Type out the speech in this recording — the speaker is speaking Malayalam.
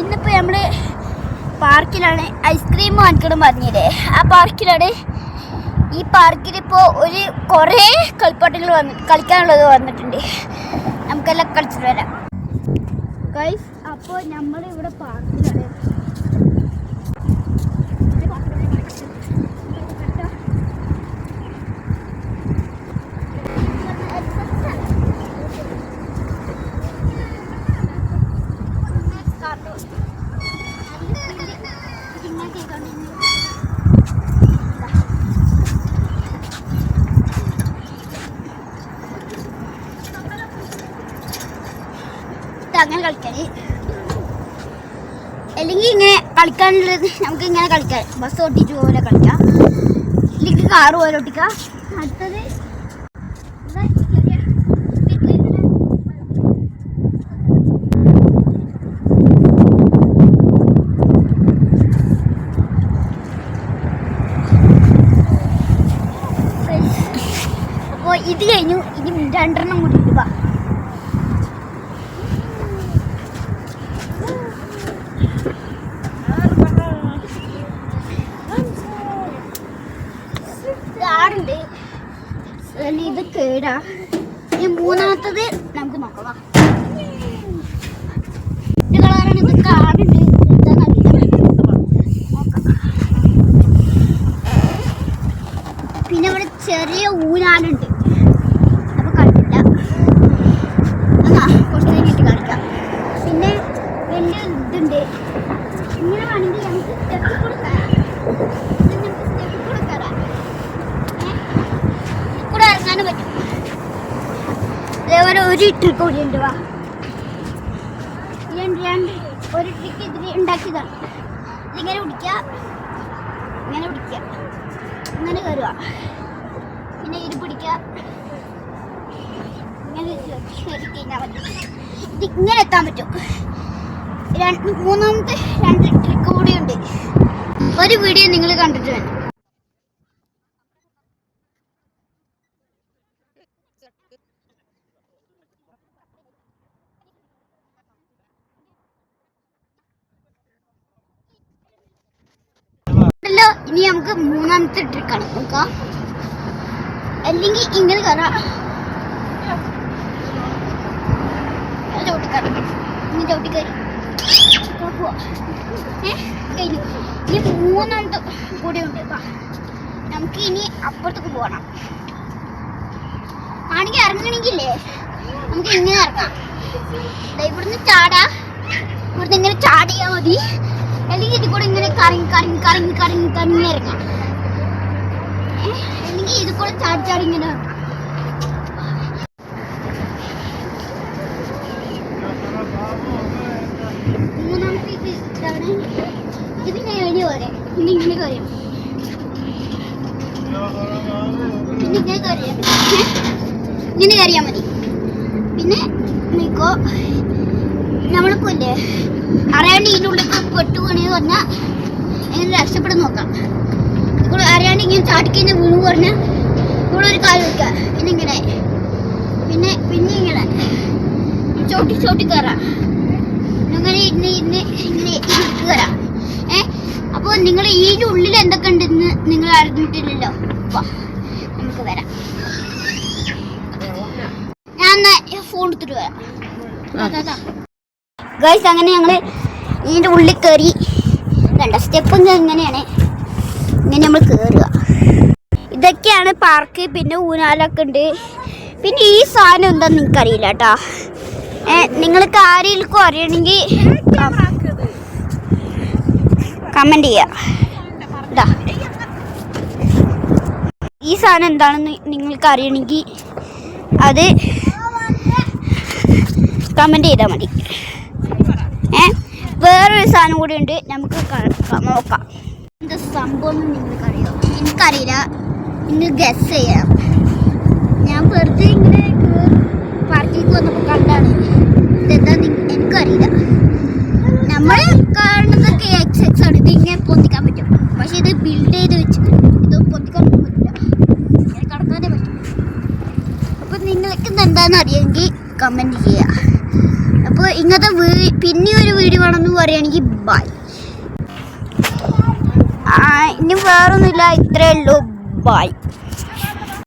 ഇന്നിപ്പോ നമ്മൾ പാർക്കിലാണ് ഐസ്ക്രീം വാങ്ങിക്കണം പറഞ്ഞില്ലേ. ആ പാർക്കിലാണ് ഈ പാർക്കിൽ ഇപ്പോൾ ഒരു കുറേ കളിപ്പാട്ടങ്ങൾ വന്ന് കളിക്കാനുള്ളത് വന്നിട്ടുണ്ട്. നമുക്കെല്ലാം കളിച്ചിട്ട് വരാം. ഗൈസ് അപ്പോൾ നമ്മൾ ഇവിടെ അങ്ങനെ കളിക്കാൻ അല്ലെങ്കിൽ ഇങ്ങനെ കളിക്കാനുള്ളത് നമുക്ക് ഇങ്ങനെ കളിക്കാം. ബസ് ഓട്ടിച്ച് പോലെ കളിക്കാം. അല്ലെങ്കിൽ കാറ് പോലെ ഓട്ടിക്കാം. അടുത്തത് അപ്പോൾ ഇത് കഴിഞ്ഞു. ഇനി രണ്ടെണ്ണം കൂടി ഇടുക. കേടാ ഈ മൂന്നാമത്തത് നമുക്ക് നോക്കാം ഇത് കളറാണ് ഇത് ചെറിയ ഊനാലുണ്ട് അപ്പൊ കളിക്കില്ല എന്നാ കുറച്ച് കഴിഞ്ഞിട്ട് കളിക്കാം പിന്നെ വലിയ ഇതുണ്ട് ഇങ്ങനെ വേണമെങ്കിൽ നമുക്ക് സ്റ്റെപ്പ് കൂടെ കയറാം ഇത് നമുക്ക് സ്റ്റെപ്പ് കൂടെ കയറാം ഏ? ഇതിൽ കൂടെ ഇറങ്ങാനും പറ്റും ഇതേപോലെ ഒരു ട്രിക്ക് കൂടി ഉണ്ട് വാ. രണ്ട് രണ്ട്. ഒരു ട്രിക്ക് ഇതിൽ ഉണ്ടാക്കിയതാണ്. ഇതിങ്ങനെ പിടിക്കുക. ഇങ്ങനെ പിടിക്കുക. ഇങ്ങനെ കയറുക. പിന്നെ ഇത് പിടിക്കുക. ഇങ്ങനെ കഴിഞ്ഞാൽ മതി. ഇത് ഇങ്ങനെ എത്താൻ പറ്റും. മൂന്നാമത്തെ രണ്ട് ട്രിക്ക് കൂടിയുണ്ട് ഒരു വീഡിയോ നിങ്ങൾ കണ്ടിട്ട് വേണം. ല്ലോ ഇനി നമുക്ക് മൂന്നാമത്തെ ട്രിക്കാണ് നോക്കാം. അല്ലെങ്കിൽ ഇങ്ങനെ കയറാം. നമുക്ക് ഇനി അപ്പുറത്തേക്ക് പോകണം. ആണെങ്കിൽ ഇറങ്ങണമെങ്കിലേ നമുക്ക് ഇങ്ങനെ ഇറങ്ങാം. ഇവിടുന്ന് ചാടാ. ഇവിടുന്ന് ഇങ്ങനെ ചാടിയാൽ മതി. അല്ലെങ്കിൽ ഇത് കൂടെ ഇങ്ങനെ കറങ്ങി കറങ്ങി കറങ്ങി കറങ്ങി തന്നെ ഇറങ്ങാം? അല്ലെങ്കിൽ ഇത് കൂടെ ചാടി ചാടി ഇങ്ങനെ പിന്നെ ഇങ്ങനെ കറിയാം മതി. പിന്നെ നിക്കോ. നമ്മളിപ്പോ ഇല്ലേ? അറിയാണ്ട് ഇതിന്റെ ഉള്ളിൽ പെട്ടുപോകണെന്ന് പറഞ്ഞാൽ എങ്ങനെ രക്ഷപ്പെടുന്ന നോക്കാം. ഇപ്പോൾ അറിയാണ്ട് ഇങ്ങനെ ചാടിക്കഴിഞ്ഞ് വീണ് പറഞ്ഞാൽ ഒരു കാൽ വെക്കുക പിന്നെ ഇങ്ങനെ പിന്നെ പിന്നെ ഇങ്ങനെ ചോട്ടി ചോട്ടി കയറാം അങ്ങനെ ഇന്ന് ഇന്ന് ഇങ്ങനെ ഇരിക്ക് കയറാം ഏ? അപ്പോൾ നിങ്ങൾ ഇതിന്റെ ഉള്ളിൽ എന്തൊക്കെ ഉണ്ടെന്ന് നിങ്ങൾ അറിഞ്ഞിട്ടില്ലല്ലോ? വാ നമുക്ക് വരാം. ഞാൻ ഫോൺ എടുത്തിട്ട് വരാം. അതാ. ഗൈസ് അങ്ങനെ ഞങ്ങൾ ഇതിന്റെ ഉള്ളിൽ കയറി രണ്ട് സ്റ്റെപ്പും ഇങ്ങനെയാണ്. ഇങ്ങനെ നമ്മൾ കയറുക ഇതൊക്കെയാണ് പാർക്ക് പിന്നെ ഊനാലൊക്കെ ഉണ്ട്. പിന്നെ ഈ സാധനം എന്താന്ന് എനിക്കറിയില്ല കേട്ടോ നിങ്ങൾക്ക് ആരെങ്കിലും അറിയണമെങ്കിൽ കമന്റ് ചെയ്യുക ഈ സാധനം എന്താണെന്ന് നിങ്ങൾക്ക് അറിയണമെങ്കിൽ അത് കമന്റ് ചെയ്താൽ മതി. വേറൊരു സാധനം കൂടി ഉണ്ട്. നമുക്ക് നോക്കാം. എന്താ സംഭവം നിങ്ങൾക്കറിയോ? എനിക്കറിയില്ല. ഇന്ന് ഗസ് ചെയ്യാം. ഞാൻ വെറുതെ ഇങ്ങനെ പാർക്കിലേക്ക് വന്നപ്പോൾ കണ്ടാണ്. ഇതെന്താ എനിക്കറിയില്ല. നമ്മൾ കാണുന്നതൊക്കെ എക്സ് എക്സ് ആണ്. ഇത് ഇങ്ങനെ പൊന്തിക്കാൻ പറ്റും. പക്ഷേ ഇത് ബിൽഡ് ചെയ്ത് വെച്ച് ഇത് പൊന്തിക്കാൻ പറ്റില്ല. ഇങ്ങനെ കടക്കാനേ പറ്റും. അപ്പം നിങ്ങൾക്ക് ഇത് എന്താണെന്ന് അറിയാമെങ്കിൽ കമന്റ് ചെയ്യുക. അപ്പോൾ ഇങ്ങനത്തെ പിന്നെ ഒരു വീഡിയോ വേണമെന്ന് പറയുകയാണെങ്കിൽ ബൈ ഇനി വേറൊന്നുമില്ല. ഇത്രയേ ഉള്ളൂ. ബൈ